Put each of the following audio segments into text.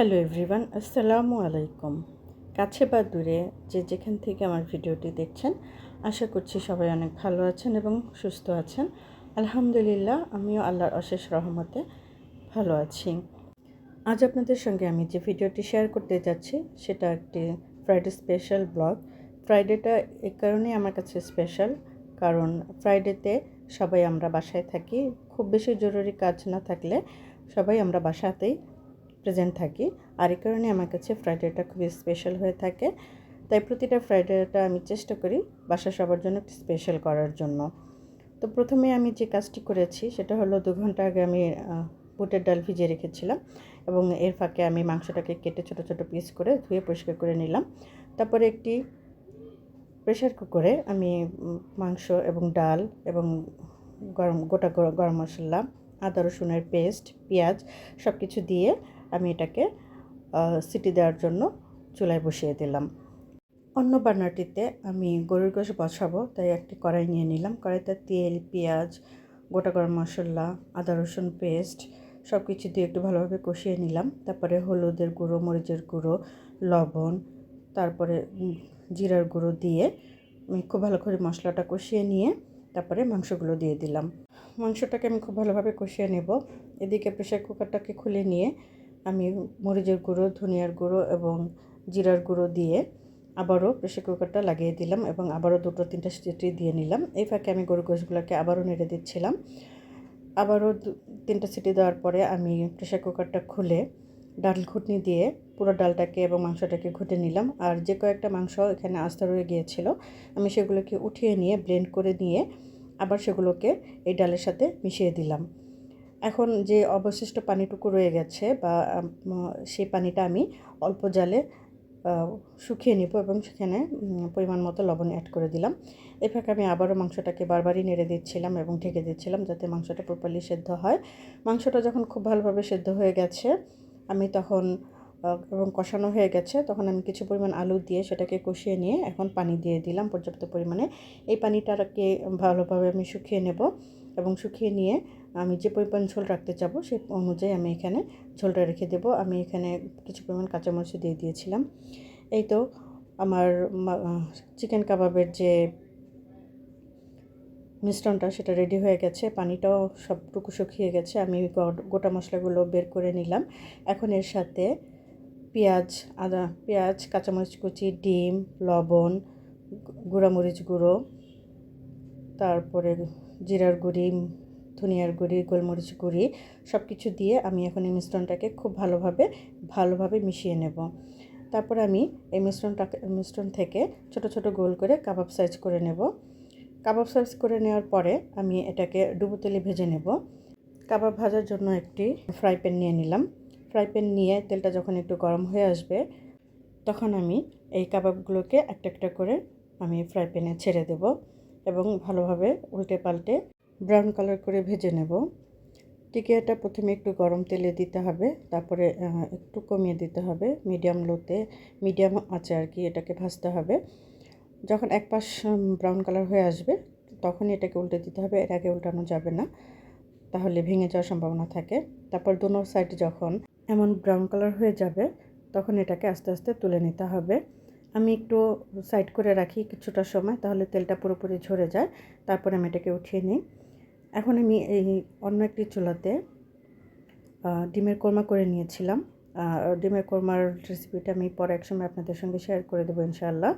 Hello everyone, আসসালামু আলাইকুম। কাছে বা দূরে যে যেখান থেকে আমার ভিডিওটি দেখছেন, আশা করছি সবাই অনেক ভালো আছেন এবং সুস্থ আছেন। আলহামদুলিল্লাহ, আমিও আল্লাহর অশেষ রহমতে ভালো আছি। আজ আপনাদের সঙ্গে আমি যে ভিডিওটি শেয়ার করতে যাচ্ছি, সেটা একটি ফ্রাইডে স্পেশাল ব্লগ ফ্রাইডেটা এ কারণেই আমার কাছে স্পেশাল কারণ ফ্রাইডেতে সবাই আমরা বাসায় থাকি। খুব বেশি জরুরি কাজ না থাকলে সবাই আমরা বাসাতেই প্রেজেন্ট থাকি। আর এই কারণে আমার কাছে ফ্রাইডেটা খুবই স্পেশাল হয়ে থাকে। তাই প্রতিটা ফ্রাইডেটা আমি চেষ্টা করি বাসা সবার জন্য একটু স্পেশাল করার জন্য। তো প্রথমে আমি যে কাজটি করেছি সেটা হলো দু ঘণ্টা আগে আমি বুটের ডাল ভিজিয়ে রেখেছিলাম এবং এর ফাঁকে আমি মাংসটাকে কেটে ছোট ছোট পিস করে ধুয়ে পরিষ্কার করে নিলাম। তারপরে একটি প্রেশার কুকারে আমি মাংস এবং ডাল এবং গরম, গোটা গরম মশলা, আদা রসুনের পেস্ট পেঁয়াজ সব কিছু দিয়ে আমি এটাকে সিটি দেওয়ার জন্য চুলায় বসিয়ে দিলাম। অন্য বার্নারটিতে আমি গরুর গোশ বসাবো, তাই একটি কড়াই নিয়ে নিলাম। কড়াইতে তেল, পেঁয়াজ, গোটা গরম মশলা, আদা, রসুন পেস্ট সব কিছু দিয়ে একটু ভালোভাবে কষিয়ে নিলাম। তারপরে হলুদের গুঁড়ো, মরিচের গুঁড়ো, লবণ, তারপরে জিরার গুঁড়ো দিয়ে আমি খুব ভালো করে মশলাটা কষিয়ে নিয়ে তারপরে মাংসগুলো দিয়ে দিলাম। মাংসটাকে আমি খুব ভালোভাবে কষিয়ে নেব। এদিকে প্রেশার কুকারটাকে খুলে নিয়ে আমি মরিচের গুঁড়ো, ধনিয়ার গুঁড়ো এবং জিরার গুঁড়ো দিয়ে আবারও প্রেশার কুকারটা লাগিয়ে দিলাম এবং আবারও দুটো তিনটা সিটি দিয়ে নিলাম। এই ফাঁকে আমি গরু গোশগুলোকে আবারও নেড়ে দিচ্ছিলাম। আবারও তিনটা সিটি দেওয়ার পরে আমি প্রেশার কুকারটা খুলে ডাল ঘুটনি দিয়ে পুরো ডালটাকে এবং মাংসটাকে ঘুটে নিলাম। আর যে কয়েকটা মাংস এখানে আস্তা রয়ে গিয়েছিল, আমি সেগুলোকে উঠিয়ে নিয়ে, ব্লেন্ড করে নিয়ে আবার সেগুলোকে এই ডালের সাথে মিশিয়ে দিলাম। এখন যে অবশিষ্ট পানিটুকু রয়ে গেছে বা সেই পানিটা আমি অল্প জালে শুকিয়ে নেব এবং সেখানে পরিমাণ মতো লবণ অ্যাড করে দিলাম। এ ফাঁকে আমি আবারও মাংসটাকে বারবারই নেড়ে দিচ্ছিলাম এবং ঢেকে দিচ্ছিলাম যাতে মাংসটা প্রপারলি সেদ্ধ হয়। মাংসটা যখন খুব ভালোভাবে সেদ্ধ হয়ে গেছে, আমি তখন এবং কষানো হয়ে গেছে, তখন আমি কিছু পরিমাণ আলু দিয়ে সেটাকে কষিয়ে নিয়ে এখন পানি দিয়ে দিলাম পর্যাপ্ত পরিমাণে। এই পানিটাকে ভালোভাবে আমি শুকিয়ে নেব। এবং শুকিয়ে নিয়ে আমি যে পরিমাণ ঝোল রাখতে চাবো সেই অনুযায়ী আমি এখানে ঝোলটা রেখে দেব। আমি এখানে কিছু পরিমাণ কাঁচামরিচ দিয়ে দিয়েছিলাম। এই তো আমার চিকেন কাবাবের যে মিশ্রণটা সেটা রেডি হয়ে গেছে। পানিটাও সবটুকু শুকিয়ে গেছে। আমি গোটা মশলাগুলো বের করে নিলাম। এখন এর সাথে পেঁয়াজ, আদা, পেঁয়াজ, কাঁচামরিচ কুচি, ডিম, লবণ গুঁড়ামরিচ গুঁড়ো, তারপরে জিরার গুঁড়ি, ধনিয়ার গুঁড়ি, গোলমরিচ গুঁড়ি সব কিছু দিয়ে আমি এখন এই মিশ্রণটাকে খুব ভালোভাবে ভালোভাবে মিশিয়ে নেব। তারপর আমি এই মিশ্রণটাকে, মিশ্রণ থেকে ছোট ছোট গোল করে কাবাব সাইজ করে নেব। কাবাব সাইজ করে নেওয়ার পরে আমি এটাকে ডুবো তেলে ভেজে নেব। কাবাব ভাজার জন্য একটি ফ্রাই প্যান নিয়ে নিলাম। ফ্রাই প্যান নিয়ে তেলটা যখন একটু গরম হয়ে আসবে, তখন আমি এই কাবাবগুলোকে একটা একটা করে আমি ফ্রাই প্যানে ছেড়ে দেব। এবং ভালোভাবে উল্টে পাল্টে ব্রাউন কালার করে ভেজে নেব। টিকিয়াটা প্রথমে একটু গরম তেলে দিতে হবে, তারপরে একটু কমিয়ে দিতে হবে। মিডিয়াম লোতে মিডিয়াম আছে আর কি এটাকে ভাজতে হবে। যখন এক পাশ ব্রাউন কালার হয়ে আসবে তখনই এটাকে উল্টে দিতে হবে। এর আগে উল্টানো যাবে না, তাহলে ভেঙে যাওয়ার সম্ভাবনা থাকে। তারপর দোনো সাইড যখন এমন ব্রাউন কালার হয়ে যাবে, তখন এটাকে আস্তে আস্তে তুলে নিতে হবে। আমি একটু সাইড করে রাখি কিছুটা সময়, তাহলে তেলটা পুরোপুরি ঝরে যায়। তারপরে আমি এটাকে উঠিয়ে নিই। এখন আমি এই অন্য একটি চুলাতে ডিমের কোরমা করে নিয়েছিলাম। ডিমের কোরমার রেসিপিটা আমি পরে এক সময় আপনাদের সঙ্গে শেয়ার করে দেবো ইনশাআল্লাহ।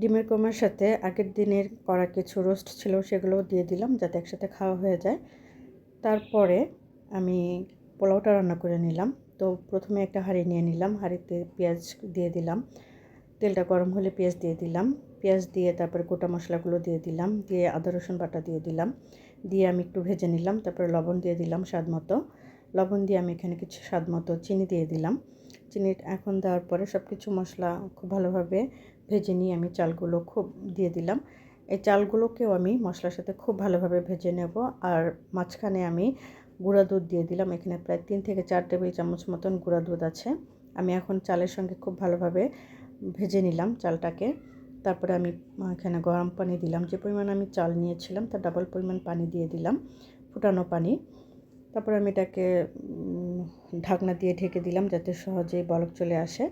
ডিমের কোরমার সাথে আগের দিনের করা কিছু রোস্ট ছিল, সেগুলোও দিয়ে দিলাম যাতে একসাথে খাওয়া হয়ে যায়। তারপরে আমি পোলাওটা রান্না করে নিলাম। তো প্রথমে একটা হাঁড়ি নিয়ে নিলাম, হাঁড়িতে পেঁয়াজ দিয়ে দিলাম। তেলটা গরম হলে পেঁয়াজ দিয়ে দিলাম। পেঁয়াজ দিয়ে তারপরে গোটা মশলাগুলো দিয়ে দিলাম, দিয়ে আদা, রসুন বাটা দিয়ে দিলাম। দিয়ে আমি একটু ভেজে নিলাম, তারপরে লবণ দিয়ে দিলাম স্বাদ মতো। লবণ দিয়ে আমি এখানে কিছু স্বাদ মতো চিনি দিয়ে দিলাম। চিনি এখন দেওয়ার পরে সব কিছু মশলা খুব ভালোভাবে ভেজে নিয়ে আমি চালগুলো খুব দিয়ে দিলাম। এই চালগুলোকেও আমি মশলার সাথে খুব ভালোভাবে ভেজে নেব। আর মাঝখানে আমি গুঁড়া দুধ দিয়ে দিলাম। এখানে প্রায় তিন থেকে চার টেবিল চামচ মতন গুঁড়া দুধ আছে। আমি এখন চালের সঙ্গে খুব ভালোভাবে ভেজে নিলাম চালটাকে। তারপরে আমি এখানে গরম পানি দিলাম। যে পরিমাণ আমি চাল নিয়েছিলাম, তার ডাবল পরিমাণ পানি দিয়ে দিলাম, ফুটানো পানি। তারপরে আমি এটাকে ঢাকনা দিয়ে ঢেকে দিলাম যাতে সহজেই বলক চলে আসে।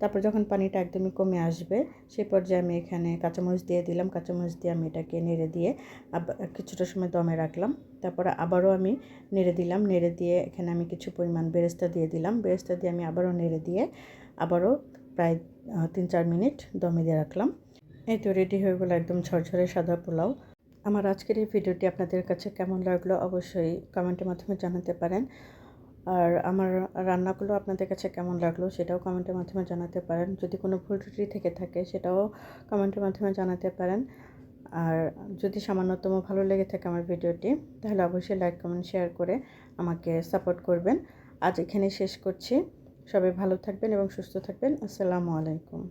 তারপর যখন পানিটা একদমই কমে আসবে সেই পর্যায়ে আমি এখানে কাঁচামরিচ দিয়ে দিলাম। কাঁচামরিচ দিয়ে আমি এটাকে নেড়ে দিয়ে আবার কিছুটা সময় দমে রাখলাম। তারপরে আবারও আমি নেড়ে দিলাম। নেড়ে দিয়ে এখানে আমি কিছু পরিমাণ বেরেস্তা দিয়ে দিলাম। বেরেস্তা দিয়ে আমি আবারও নেড়ে দিয়ে আবারও প্রায় তিন চার মিনিট দমে দিয়ে রাখলাম। এই তো রেডি হয়ে গেলো একদম ঝরঝরে সাদা পোলাও। আমার আজকের এই ভিডিওটি আপনাদের কাছে কেমন লাগল অবশ্যই কমেন্টের মাধ্যমে জানাতে পারেন। আর আমার রান্নাগুলো আপনাদের কাছে কেমন লাগল সেটাও কমেন্টের মাধ্যমে জানাতে পারেন। যদি কোনো ভুল ত্রুটি থেকে থাকে সেটাও কমেন্টের মাধ্যমে জানাতে পারেন। আর যদি সামান্যতম ভালো লেগে থাকে আমার ভিডিওটি, তাহলে অবশ্যই লাইক, কমেন্ট, শেয়ার করে আমাকে সাপোর্ট করবেন। আজ এখানে শেষ করছি। সবাই ভালো থাকবেন এবং সুস্থ থাকবেন। আসসালামু আলাইকুম।